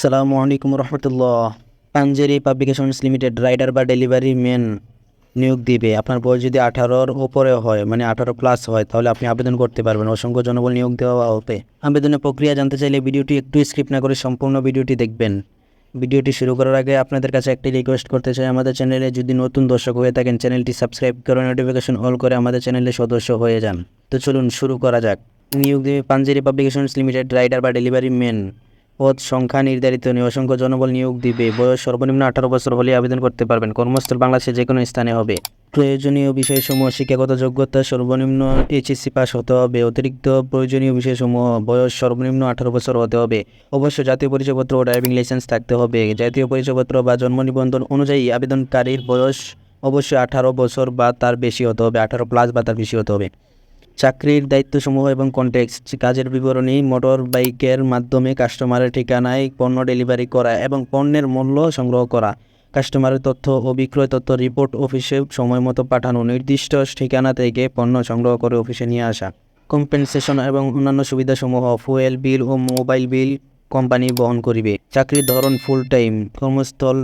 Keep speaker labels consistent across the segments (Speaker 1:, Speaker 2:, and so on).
Speaker 1: আসসালামু আলাইকুম রহমতুল্লাহ। পাঞ্জেরি পাবলিকেশনস লিমিটেড রাইডার বা ডেলিভারি ম্যান নিয়োগ দিবে। আপনার বয়স যদি আঠারোর ওপরে হয় মানে আঠারো প্লাস হয়, তাহলে আপনি আবেদন করতে পারবেন। অসংখ্য জনবল নিয়োগ দেওয়া হবে। আবেদনের প্রক্রিয়া জানতে চাইলে ভিডিওটি একটু স্কিপ না করে সম্পূর্ণ ভিডিওটি দেখবেন। ভিডিওটি শুরু করার আগে আপনাদের কাছে একটি রিকোয়েস্ট করতে চাই। আমাদের চ্যানেলে যদি নতুন দর্শক হয়ে থাকেন চ্যানেলটি সাবস্ক্রাইব করে নোটিফিকেশন অল করে আমাদের চ্যানেলে সদস্য হয়ে যান। তো চলুন শুরু করা যাক। নিয়োগ দেবে পাঞ্জেরি পাবলিকেশনস লিমিটেড রাইডার বা ডেলিভারি ম্যান। পদ সংখ্যা নির্ধারিত নিয়ে অসংখ্য জনবল নিয়োগ দিবে। বয়স সর্বনিম্ন আঠারো বছর হলে আবেদন করতে পারবেন। কর্মস্থল বাংলাদেশে যে কোনো স্থানে হবে। প্রয়োজনীয় বিষয়সমূহ, শিক্ষাগত যোগ্যতা সর্বনিম্ন এইচএসসি পাস হতে হবে। অতিরিক্ত প্রয়োজনীয় বিষয়সমূহ, বয়স সর্বনিম্ন আঠারো বছর হতে হবে। অবশ্য জাতীয় পরিচয়পত্র ও ড্রাইভিং লাইসেন্স থাকতে হবে। জাতীয় পরিচয়পত্র বা জন্ম নিবন্ধন অনুযায়ী আবেদনকারীর বয়স অবশ্যই আঠারো বছর বা তার বেশি হতে হবে। আঠারো প্লাস বা তার বেশি হতে হবে। চাকরির দায়িত্বসমূহ এবং কন্টেক্সট কাজের বিবরণী মোটর বাইকের মাধ্যমে কাস্টমারের ঠিকানায় পণ্য ডেলিভারি করা এবং পণ্যের মূল্য সংগ্রহ করা। কাস্টমারের তথ্য ও বিক্রয় তথ্য রিপোর্ট অফিসে সময় মতো পাঠানো, নির্দিষ্ট ঠিকানা থেকে পণ্য সংগ্রহ করে অফিসে নিয়ে আসা। কম্পেনসেশন এবং অন্যান্য সুবিধাসমূহ ফুয়েল বিল ও মোবাইল বিল কোম্পানি বহন করিবে। চাকরির ধরন ফুল টাইম কর্মস্থল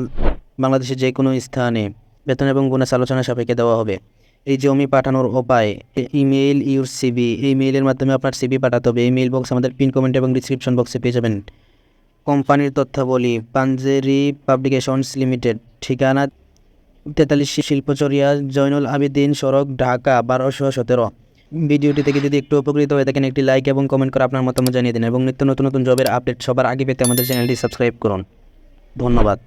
Speaker 1: বাংলাদেশের যে কোনো স্থানে। বেতন এবং বোনাস আলোচনা সাপেক্ষে দেওয়া হবে। এই জমি পাঠানোর উপায় ইমেইল ইউর সিবি এই মেইলের মাধ্যমে আপনার সিবি পাঠাতে হবে। এই মেইল বক্স আমাদের পিন কমেন্ট এবং ডিসক্রিপশন বক্সে পেয়ে যাবেন। কোম্পানির তথ্যাবলী পাঞ্জেরি পাবলিকেশনস লিমিটেড, ঠিকানা তেতাল্লিশ শিল্পচরিয়া, জয়নুল আবেদিন সড়ক, ঢাকা, বারোশো সতেরো। ভিডিওটি থেকে যদি একটু উপকৃত হয়ে থাকেন, একটি লাইক এবং কমেন্ট করে আপনার মতামত জানিয়ে দিন এবং নিত্য নতুন নতুন জবের আপডেট সবার আগে পেতে আমাদের চ্যানেলটি সাবস্ক্রাইব করুন। ধন্যবাদ।